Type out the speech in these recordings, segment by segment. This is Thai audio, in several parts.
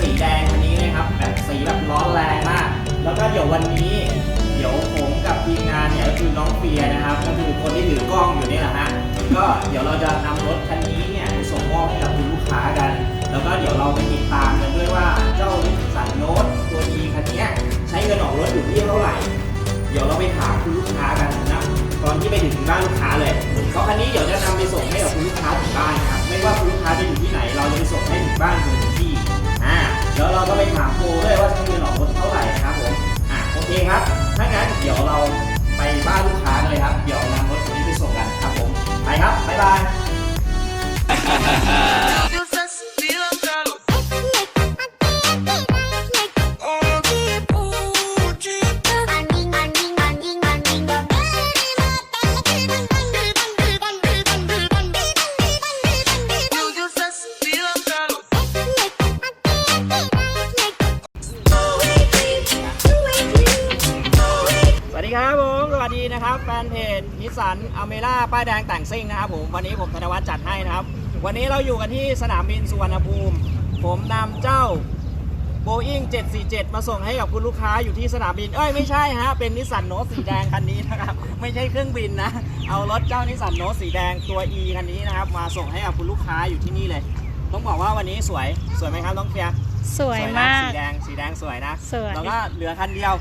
สีแดงวันนี้นะครับแบบสีแบบร้อนแรงมาก แล้วก็เดี๋ยววันนี้ เดี๋ยวผมกับทีมงานเนี่ยก็คือน้องเปียนะครับ ก็คือคนที่ถือกล้องอยู่นี่แหละฮะก็เดี๋ยวเราจะนำรถคันนี้เนี่ยไปส่งมอบให้กับคุณลูกค้ากัน แล้วก็เดี๋ยวเราไปติดตามกันด้วยว่าเจ้าลิสันโนตตัว E คันนี้ใช้เงินออกรถอยู่ที่เท่าไหร่ เดี๋ยวเราไปถามคุณลูกค้ากันนะตอนที่ไปถึงบ้านลูกค้าเลยเก็คันนี้เดี๋ยวจะนำไปส่ง ครับผมสวัสดีนะครับแฟนเพจนิสสันอเมร่าป้ายแดงแต่งซิ่งนะครับผมวันนี้ผมธนวัฒน์จัดให้นะครับ วันนี้เราอยู่กันที่สนามบินสุวรรณภูมิ ผมนำเจ้า Boeing 747 มาส่งให้กับคุณลูกค้าอยู่ที่สนามบิน เอ้ยไม่ใช่ฮะ เป็นนิสสันโนตสีแดงคันนี้นะครับ ไม่ใช่เครื่องบินนะ เอารถเจ้านิสสันโนตสีแดงตัว E คันนี้นะครับ มาส่งให้กับคุณลูกค้าอยู่ที่นี่เลย ต้องบอกว่าวันนี้สวย สวยไหมครับน้องเฟียร์สวยนะมาก สีแดง สีแดงสวยนะ สวย แล้วก็เหลือคันเดียว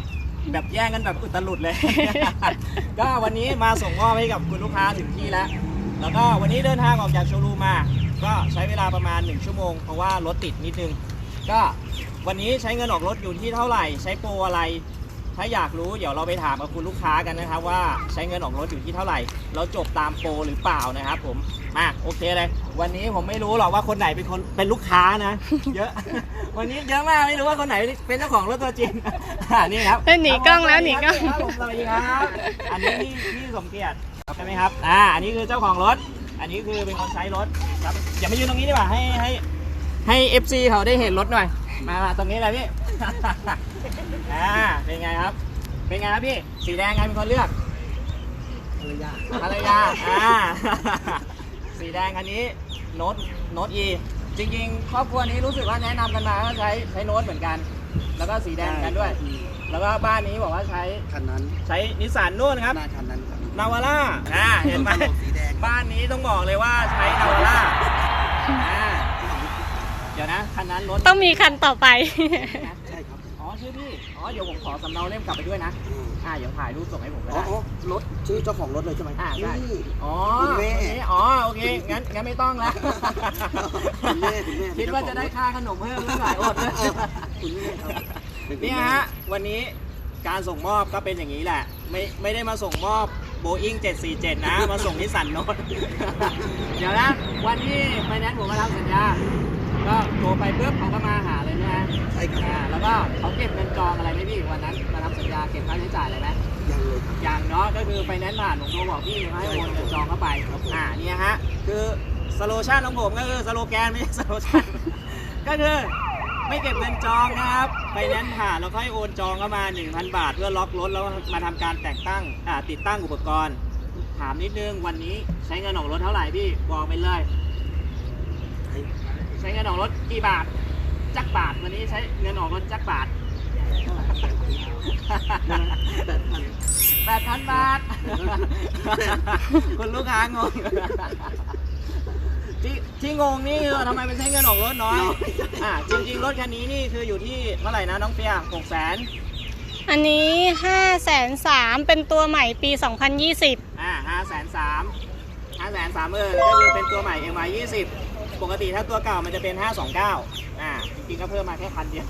แบบแย่งกันแบบอุตลุดเลย ก็วันนี้มาส่งมอบให้กับคุณลูกค้าถึงที่แล้ว แล้วก็วันนี้เดินทางออกจากโชว์รูมมา ก็ใช้เวลาประมาณ 1 ชั่วโมง เพราะว่ารถติดนิดนึง ก็วันนี้ใช้เงินออกรถอยู่ที่เท่าไหร่ ใช้โปรอะไร ถ้าอยากรู้เดี๋ยวเราไปถามกับคุณลูกค้ากันนะครับ ว่าใช้เงินออกรถอยู่ที่เท่าไหร่แล้วจบตามโปรหรือเปล่านะครับ ผมมาโอเคเลย วันนี้ผมไม่รู้หรอกว่าคนไหนเป็นคนเป็นลูกค้านะ เยอะ วันนี้เยอะมากไม่รู้ว่าคนไหนเป็นเจ้าของรถตัวจริงอ่านี่ครับเอ้ยหนีกล้องแล้วหนีกล้องครับผมสวัสดีครับ อันนี้พี่พี่สมเกียรติใช่ไหมครับ อ่า อันนี้คือเจ้าของรถ อันนี้คือเป็นคนใช้รถครับอย่ามายืนตรงนี้ดีกว่าให้ให้ให้ FC เขาได้เห็นรถหน่อย มามาตรงนี้เลยพี่ อ่าเป็นไงครับ เป็นไงครับพี่ สีแดงใครเป็นคนเลือกภรรยาภรรยาอ่าสีแดงคันนี้โน้ตโน้ต E จริงๆ ครอบครัวนี้รู้สึกว่าแนะนำกันมาว่าใช้ใช้โน้ตเหมือนกัน แล้วก็สีแดงเหมือนกันด้วย แล้วก็บ้านนี้บอกว่าใช้คันนั้น ใช้นิสสันนู่นครับหน้าคันนั้นครับนาวาร่าอ่าเห็นไหมสีแดงบ้านนี้ต้องบอกเลยว่าใช้นาวาร่าอ่าเดี๋ยวนะคันนั้นรถต้องมีคันต่อไปใช่ครับอ๋อชื่อพี่ อ๋อ เดี๋ยวผมขอสำเนาเล่มกลับไปด้วยนะ อืมอ่า เดี๋ยวถ่ายรูปส่งให้ผมก็อ๋อได้ อ๋อรถชื่อเจ้าของรถเลยใช่ไหมอ่าใช่ นี่ อ๋อคุณแม่คนนี้อ๋อ โอเค งั้น งั้นไม่ต้องละคุณแม่คุณแม่ คิดว่าจะได้ค่าขนมเพิ่มหรือเปล่าอดเลยคุณแม่ครับป็คุณเนี่ยแม่ ฮะ วันนี้การส่งมอบก็เป็นอย่างนี้แหละ ไม่ ไม่ได้มาส่งมอบโบอิง747 นะ มาส่งที่สันโนตเดี๋ยวนะ วันที่ไฟแนนซ์ผมมาทำสัญญา ก็โทรไปปุ๊บเขาก็มาหาเลยนะฮะ ใช่ครับอ่าแล้วก็เขาเก็บเงินจองอะไรไหมพี่วันนั้นมาทำสัญญาเก็บค่าใช้จ่ายอะไรไหม ยังเลยครับ อย่างเนาะก็คือไฟแนนซ์ผ่านผมโทรบอกพี่ให้โอนเงินจองเข้าไปครับผม อ่าเนี่ยฮะคือสโลชั่นของผมก็คือสโลแกนไม่ใช่สโลชั่น ก็คือไม่เก็บเงินจองนะครับไฟแนนซ์ผ่านแล้วค่อยโอนจองเข้ามา 1,000 บาท เพื่อล็อกรถแล้วมาทำการแต่งตั้งอ่าติดตั้งอุปกรณ์ ถามนิดนึงวันนี้ใช้เงินออกรถเท่าไหร่พี่บอกไปเลย ใช่ใช้เงินออกรถกี่บาทจักบาท วันนี้ใช้เงินออกรถจักบาทแปดพันแปดพันบาท คุณลูกค้างงที่ที่งงนี่คือทำไมเป็นใช้เงินออกรถน้อย อ่าจริงๆ รถคันนี้นี่คืออยู่ที่เท่าไหร่นะน้องเฟียหกแสนอันนี้5้าแสนสามเป็นตัวใหม่ปี 2020 อ่าห้าแสนสามห้าแสนสามหมื่นก็คือเป็นตัวใหม่ MI ยี่สิบ ปกติถ้าตัวเก่ามันจะเป็น 529อ่าจริงๆก็เพิ่มมาแค่พันเดียว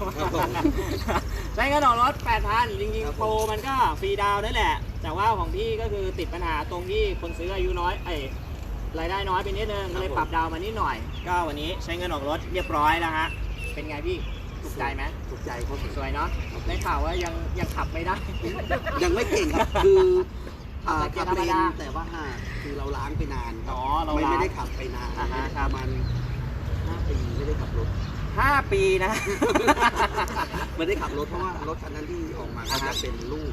ใช้เงินออกรถ8,000 จริงๆโปรมันก็ฟรีดาวน์นั่นแหละ แต่ว่าของพี่ก็คือติดปัญหาตรงที่คนซื้ออายุน้อยเอ้ยรายได้น้อยไปนิดนึงก็เลยปรับดาวน์มานิดหน่อย ก็วันนี้ใช้เงินออกรถเรียบร้อยแล้วฮะ เป็นไงพี่ถูกใจไหมถูกใจครับสวยเนาะได้ข่าวว่ายังยังขับไม่ได้ ยังไม่เก่งครับ คืออ่าแต่เกียร์ธรขับรมเลดานแต่ว่าคือเราล้างไปนานครัอ๋บอเราไม่ล้างไม่ได้ขับไปนานอ่าฮะ ประมาณ ห้าปีไม่ได้ขับรถห้าปีนะ ไม่ได้ขับรถเพราะว่ารถคันนั้นที่ออกมาก็อ่าฮะ จะเป็นลูก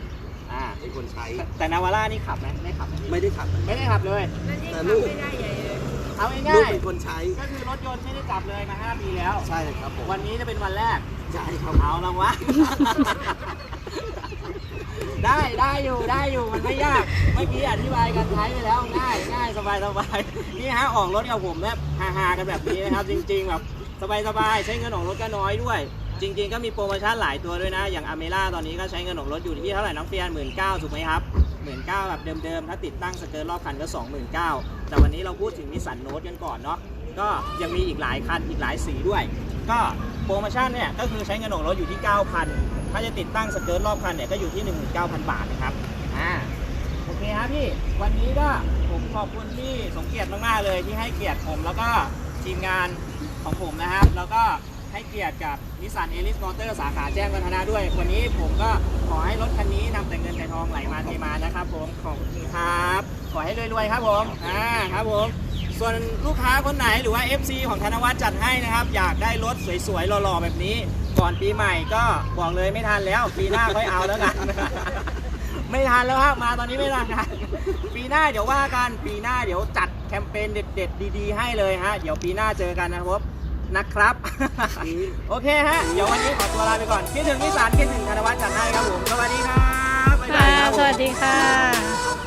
อ่าเป็นคนใช้ แต่นาวาร่านี่ขับไหมไม่ขับไหมพี่ไม่ได้ขับ ไม่ได้ขับเลยแต่ลูกเอาลูง่ากยเป็นคนใช้ ๆก็คือรถยนต์ไม่ได้จับเลยมา5ปีแล้ว ใช่ครับผมวันนี้จะเป็นวันแรก ใช่ครับ เอาละวะ ได้ได้อยู่ได้อยู่มันไม่ยากเมื่อกี้อธิบายกันใช้ไปแล้วง่ายง่ายสบายสบายนี่ฮะออกรถกับผมแบบฮาๆกันแบบนี้นะครับ จริง ๆ แบบสบายสบายใช้เงินออกรถก็น้อยด้วย จริง ๆ ก็มีโปรโมชั่นหลายตัวด้วยนะ อย่างอเมร่าตอนนี้ก็ใช้เงินออกรถอยู่ที่เท่าไหร่น้องเฟียนหมื่นเก้าถูกไหมครับหมื่นเก้าแบบเดิมๆถ้าติดตั้งสเกิร์ตรอบคันก็สองหมื่นเก้าแต่วันนี้เราพูดถึงนิสสันโนตกันก่อนเนาะก็ยังมีอีกหลายคันอีกหลายสีด้วย ก็โปรโมชั่นเนี่ยก็คือใช้เงินออกรถอยู่ที่ 9,000 ถ้าจะติดตั้งสเกิร์ตรอบคันเนี่ยก็อยู่ที่ 19,000 บาทนะครับอ่าโอเคครับพี่วันนี้ก็ผมขอบคุณพี่สมเกียรติมากๆเลยที่ให้เกียรติผมแล้วก็ทีมงานของผมนะครับ แล้วก็ให้เกียรติกับนิสสันเอลิสมอเตอร์สาขาแจ้งวัฒนะด้วย วันนี้ผมก็ขอให้รถคันนี้นำแต่เงินแต่ทองไหลมาเทมานะครับผมขอบคุณครับ ขอให้รวยๆครับผมอ่าครับผม ส่วนลูกค้าคนไหนหรือว่า FC ของธนวัฒน์จัดให้นะครับ อยากได้รถสวยๆหล่อๆแบบนี้ ก่อนปีใหม่ก็บอกเลยไม่ทันแล้วปีหน้าค่อยเอาแล้วกัน ไม่ทันแล้วครับมาตอนนี้ไม่ทันนะปีหน้าเดี๋ยวว่ากันปีหน้าเดี๋ยวจัดแคมเปญเด็ด ๆ ดี ๆ ให้เลยฮะเดี๋ยวปีหน้าเจอกันนะครับนะครับ โอเคฮะ เดี๋ยววันนี้ขอตัวลาไปก่อนคิดถึงนิสานคิดถึงธนวัฒน์จัดให้ครับผมสวัสดีครับบ๊ายบาค่ะยครับผมสวัสดีค่ะ